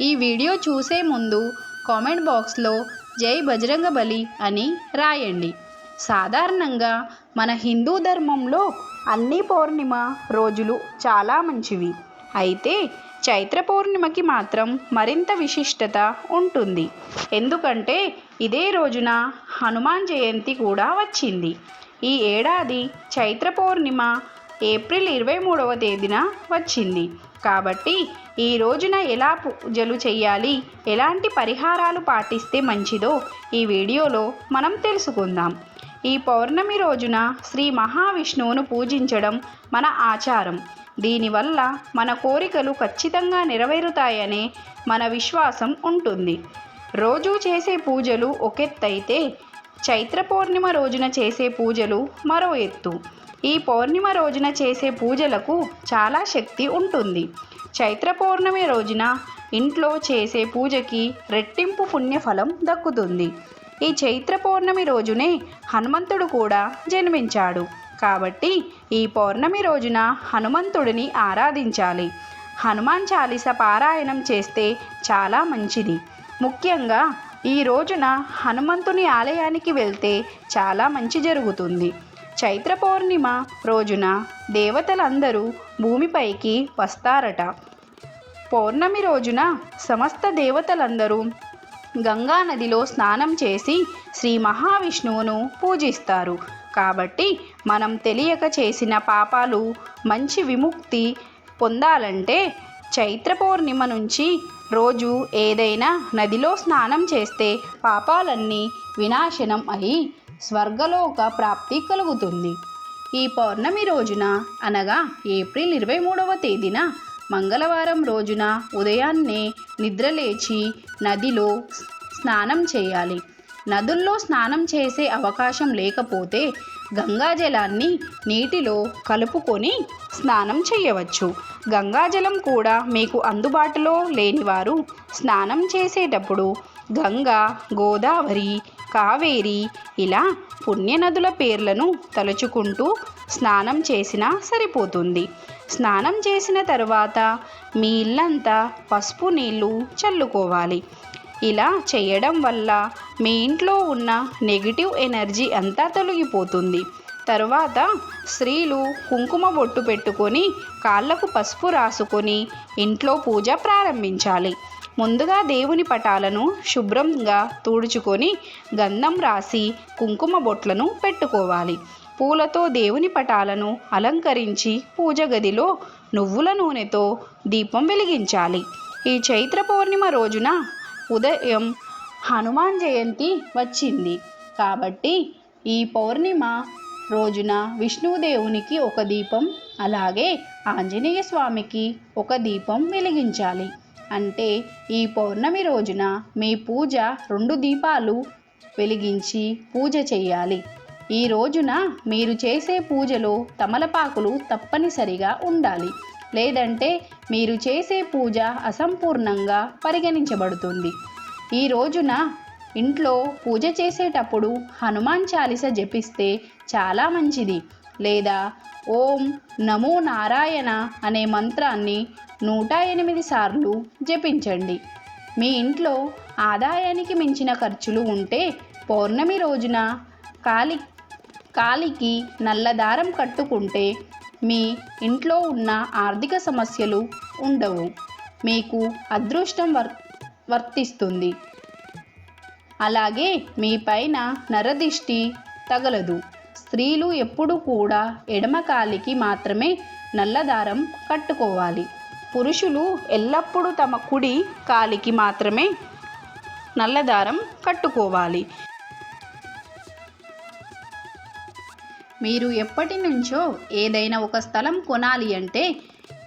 ఈ వీడియో చూసే ముందు కామెంట్ బాక్స్లో జై బజరంగ బలి అని రాయండి. సాధారణంగా మన హిందూ ధర్మంలో అన్ని పౌర్ణిమ రోజులు చాలా మంచివి. అయితే చైత్ర పౌర్ణిమకి మాత్రం మరింత విశిష్టత ఉంటుంది. ఎందుకంటే ఇదే రోజున హనుమాన్ జయంతి కూడా వచ్చింది. ఈ ఏడాది చైత్ర పౌర్ణిమ ఏప్రిల్ ఇరవై మూడవ తేదీన వచ్చింది. కాబట్టి ఈ రోజున ఎలా పూజలు చేయాలి? ఎలాంటి పరిహారాలు పాటిస్తే మంచిదో ఈ వీడియోలో మనం తెలుసుకుందాం. ఈ పౌర్ణమి రోజున శ్రీ మహావిష్ణువును పూజించడం మన ఆచారం. దీనివల్ల మన కోరికలు ఖచ్చితంగా నెరవేరుతాయనే మన విశ్వాసం ఉంటుంది. రోజు చేసే పూజలు ఒకెత్తైతే చైత్ర పౌర్ణిమ రోజున చేసే పూజలు మరో ఎత్తు. ఈ పౌర్ణిమ రోజున చేసే పూజలకు చాలా శక్తి ఉంటుంది. చైత్ర పౌర్ణమి రోజున ఇంట్లో చేసే పూజకి రెట్టింపు పుణ్యఫలం దక్కుతుంది. ఈ చైత్ర పౌర్ణమి రోజునే హనుమంతుడు కూడా జన్మించాడు. కాబట్టి ఈ పౌర్ణమి రోజున హనుమంతుడిని ఆరాధించాలి. హనుమాన్ చాలీస పారాయణం చేస్తే చాలా మంచిది. ముఖ్యంగా ఈ రోజున హనుమంతుని ఆలయానికి వెళ్తే చాలా మంచి జరుగుతుంది. చైత్ర పౌర్ణిమ రోజున దేవతలందరూ భూమిపైకి వస్తారట. పౌర్ణమి రోజున సమస్త దేవతలందరూ గంగా నదిలో స్నానం చేసి శ్రీ మహావిష్ణువును పూజిస్తారు. కాబట్టి మనం తెలియక చేసిన పాపాలు మంచి విముక్తి పొందాలంటే చైత్ర పౌర్ణిమ నుంచి రోజు ఏదైనా నదిలో స్నానం చేస్తే పాపాలన్నీ వినాశనం అయి స్వర్గలోక ప్రాప్తి కలుగుతుంది. ఈ పౌర్ణమి రోజున అనగా ఏప్రిల్ ఇరవై మూడవ తేదీన మంగళవారం రోజున ఉదయాన్నే నిద్రలేచి నదిలో స్నానం చేయాలి. నదుల్లో స్నానం చేసే అవకాశం లేకపోతే గంగాజలాన్ని నీటిలో కలుపుకొని స్నానం చేయవచ్చు. గంగాజలం కూడా మీకు అందుబాటులో లేనివారు స్నానం చేసేటప్పుడు గంగా గోదావరి కావేరి ఇలా పుణ్యనదుల పేర్లను తలుచుకుంటూ స్నానం చేసినా సరిపోతుంది. స్నానం చేసిన తర్వాత మీ ఇల్లంతా పసుపు నీళ్ళు చల్లుకోవాలి. ఇలా చేయడం వల్ల మీ ఇంట్లో ఉన్న నెగిటివ్ ఎనర్జీ అంతా తొలగిపోతుంది. తరువాత స్త్రీలు కుంకుమ బొట్టు పెట్టుకొని కాళ్ళకు పసుపు రాసుకొని ఇంట్లో పూజ ప్రారంభించాలి. ముందుగా దేవుని పటాలను శుభ్రంగా తుడుచుకొని గంధం రాసి కుంకుమ బొట్లను పెట్టుకోవాలి. పూలతో దేవుని పటాలను అలంకరించి పూజ గదిలో నువ్వుల నూనెతో దీపం వెలిగించాలి. ఈ చైత్ర పౌర్ణిమ రోజున ఉదయం హనుమాన్ జయంతి వచ్చింది. కాబట్టి ఈ పౌర్ణిమ రోజున విష్ణుదేవునికి ఒక దీపం అలాగే ఆంజనేయ స్వామికి ఒక దీపం వెలిగించాలి. అంటే ఈ పౌర్ణమి రోజున మీ పూజ రెండు దీపాలు వెలిగించి పూజ చేయాలి. ఈ రోజున మీరు చేసే పూజలో తమలపాకులు తప్పనిసరిగా ఉండాలి. లేదంటే మీరు చేసే పూజ అసంపూర్ణంగా పరిగణించబడుతుంది. ఈ రోజున ఇంట్లో పూజ చేసేటప్పుడు హనుమాన్ చాలీస జపిస్తే చాలా మంచిది. లేదా ఓం నమో నారాయణ అనే మంత్రాన్ని నూట ఎనిమిది సార్లు జపించండి. మీ ఇంట్లో ఆదాయానికి మించిన ఖర్చులు ఉంటే పౌర్ణమి రోజున కాలి కాలికి నల్లదారం కట్టుకుంటే మీ ఇంట్లో ఉన్న ఆర్థిక సమస్యలు ఉండవు. మీకు అదృష్టం వర్ వర్తిస్తుంది. అలాగే మీ పైన నరదిష్టి తగలదు. స్త్రీలు ఎప్పుడూ కూడా ఎడమ కాలికి మాత్రమే నల్లదారం కట్టుకోవాలి. పురుషులు ఎల్లప్పుడూ తమ కుడి కాలికి మాత్రమే నల్లదారం కట్టుకోవాలి. మీరు ఎప్పటి నుంచో ఏదైనా ఒక స్థలం కొనాలి అంటే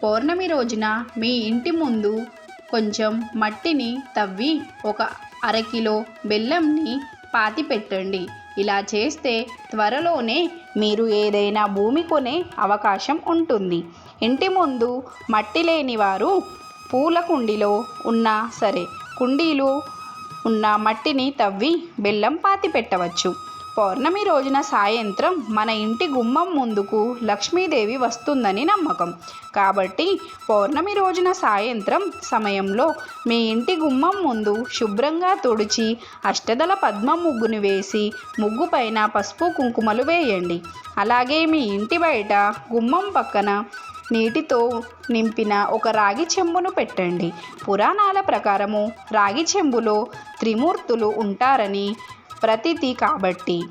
పౌర్ణమి రోజున మీ ఇంటి ముందు కొంచెం మట్టిని తవ్వి ఒక అరకిలో బెల్లంని పాతి పెట్టండి ఇలా చేస్తే త్వరలోనే మీరు ఏదైనా భూమి కొనే అవకాశం ఉంటుంది. ఇంటి ముందు మట్టి లేని వారు పూల కుండీలో ఉన్నా సరే కుండీలు ఉన్న మట్టిని తవ్వి బెల్లం పాతి పెట్టవచ్చు పౌర్ణమి రోజున సాయంత్రం మన ఇంటి గుమ్మం ముందుకు లక్ష్మీదేవి వస్తుందని నమ్మకం. కాబట్టి పౌర్ణమి రోజున సాయంత్రం సమయంలో మీ ఇంటి గుమ్మం ముందు శుభ్రంగా తుడిచి అష్టదల పద్మ ముగ్గును వేసి ముగ్గు పైన పసుపు కుంకుమలు వేయండి. అలాగే మీ ఇంటి బయట గుమ్మం పక్కన నీటితో నింపిన ఒక రాగి చెంబును పెట్టండి. పురాణాల ప్రకారము రాగి చెంబులో త్రిమూర్తులు ఉంటారని ప్రతీతి కాబట్టి.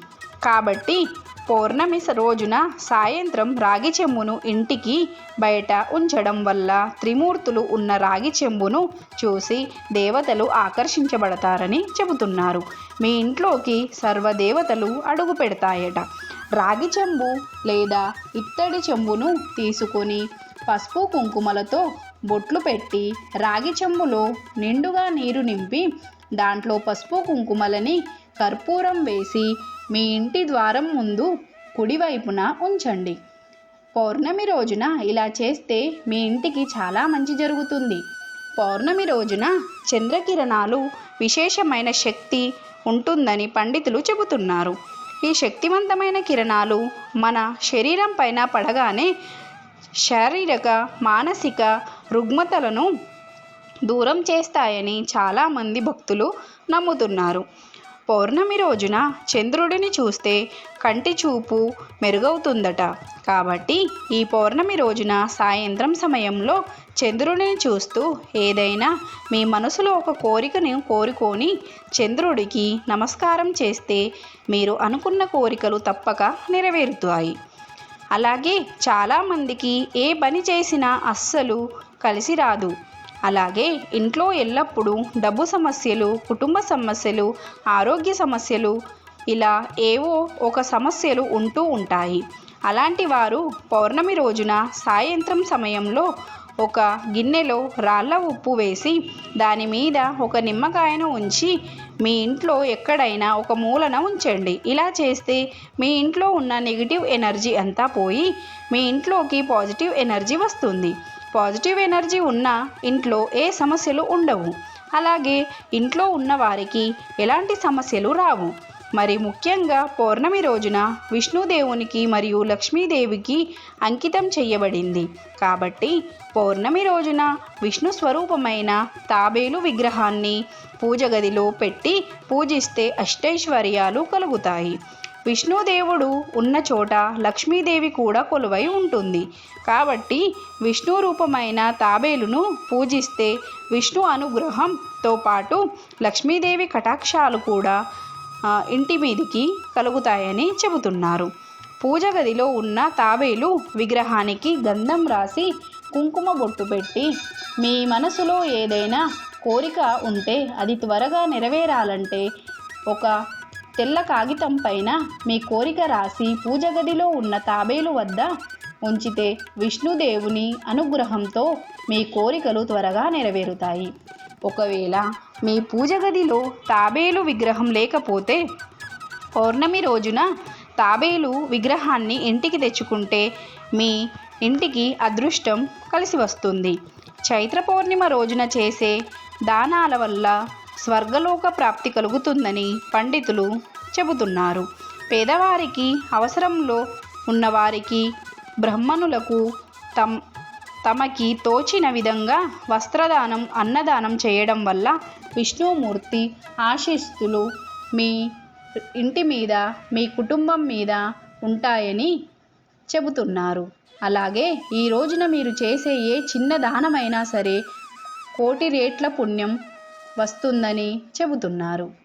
కాబట్టి పౌర్ణమి రోజున సాయంత్రం రాగి చెంబును ఇంటికి బయట ఉంచడం వల్ల త్రిమూర్తులు ఉన్న రాగి చెంబును చూసి దేవతలు ఆకర్షించబడతారని చెబుతున్నారు. మీ ఇంట్లోకి సర్వదేవతలు అడుగు పెడతాయట. రాగి చెంబు లేదా ఇత్తడి చెంబును తీసుకొని పసుపు కుంకుమలతో బొట్లు పెట్టి రాగి చెంబులో నిండుగా నీరు నింపి దాంట్లో పసుపు కుంకుమలని కర్పూరం వేసి మీ ఇంటి ద్వారం ముందు కుడివైపున ఉంచండి. పౌర్ణమి రోజున ఇలా చేస్తే మీ ఇంటికి చాలా మంచి జరుగుతుంది. పౌర్ణమి రోజున చంద్రకిరణాలు విశేషమైన శక్తి ఉంటుందని పండితులు చెబుతున్నారు. ఈ శక్తివంతమైన కిరణాలు మన శరీరం పైన పడగానే శారీరక మానసిక రుగ్మతలను దూరం చేస్తాయని చాలామంది భక్తులు నమ్ముతున్నారు. పౌర్ణమి రోజున చంద్రుడిని చూస్తే కంటి చూపు మెరుగవుతుందట. కాబట్టి ఈ పౌర్ణమి రోజున సాయంత్రం సమయంలో చంద్రుడిని చూస్తూ ఏదైనా మీ మనసులో ఒక కోరికను కోరుకొని చంద్రుడికి నమస్కారం చేస్తే మీరు అనుకున్న కోరికలు తప్పక నెరవేరుతాయి. అలాగే చాలామందికి ఏ పని చేసినా అస్సలు కలిసి రాదు. అలాగే ఇంట్లో ఎల్లప్పుడూ డబ్బు సమస్యలు కుటుంబ సమస్యలు ఆరోగ్య సమస్యలు ఇలా ఏవో ఒక సమస్యలు ఉంటూ ఉంటాయి. అలాంటి వారు పౌర్ణమి రోజున సాయంత్రం సమయంలో ఒక గిన్నెలో రాళ్ళ ఉప్పు వేసి దాని మీద ఒక నిమ్మకాయను ఉంచి మీ ఇంట్లో ఎక్కడైనా ఒక మూలన ఉంచండి. ఇలా చేస్తే మీ ఇంట్లో ఉన్న నెగిటివ్ ఎనర్జీ అంతా పోయి మీ ఇంట్లోకి పాజిటివ్ ఎనర్జీ వస్తుంది. పాజిటివ్ ఎనర్జీ ఉన్న ఇంట్లో ఏ సమస్యలు ఉండవు. అలాగే ఇంట్లో ఉన్న వారికి ఎలాంటి సమస్యలు రావు. మరి ముఖ్యంగా పౌర్ణమి రోజున విష్ణుదేవునికి మరియు లక్ష్మీదేవికి అంకితం చేయబడింది. కాబట్టి పౌర్ణమి రోజున విష్ణు స్వరూపమైన తాబేలు విగ్రహాన్ని పూజ గదిలో పెట్టి పూజిస్తే అష్టైశ్వర్యాలు కలుగుతాయి. విష్ణుదేవుడు ఉన్న చోట లక్ష్మీదేవి కూడా కొలువై ఉంటుంది. కాబట్టి విష్ణు రూపమైన తాబేలును పూజిస్తే విష్ణు అనుగ్రహంతో పాటు లక్ష్మీదేవి కటాక్షాలు కూడా ఇంటి మీదికి కలుగుతాయని చెబుతున్నారు. పూజ గదిలో ఉన్న తాబేలు విగ్రహానికి గంధం రాసి కుంకుమ బొట్టు పెట్టి మీ మనసులో ఏదైనా కోరిక ఉంటే అది త్వరగా నెరవేరాలంటే ఒక తెల్ల కాగితం పైన మీ కోరిక రాసి పూజ గదిలో ఉన్న తాబేలు వద్ద ఉంచితే విష్ణుదేవుని అనుగ్రహంతో మీ కోరికలు త్వరగా నెరవేరుతాయి. ఒకవేళ మీ పూజ గదిలో తాబేలు విగ్రహం లేకపోతే పౌర్ణమి రోజున తాబేలు విగ్రహాన్ని ఇంటికి తెచ్చుకుంటే మీ ఇంటికి అదృష్టం కలిసి వస్తుంది. చైత్ర పౌర్ణిమ రోజున చేసే దానాల వల్ల స్వర్గలోక ప్రాప్తి కలుగుతుందని పండితులు చెబుతున్నారు. పేదవారికి అవసరంలో ఉన్నవారికి బ్రహ్మణులకు తమ్ తమకి తోచిన విధంగా వస్త్రదానం అన్నదానం చేయడం వల్ల విష్ణుమూర్తి ఆశీస్సులు మీ ఇంటి మీద మీ కుటుంబం మీద ఉంటాయని చెబుతున్నారు. అలాగే ఈ రోజున మీరు చేసే ఏ చిన్న దానమైనా సరే కోటి రేట్ల పుణ్యం వస్తుందని చెబుతున్నారు.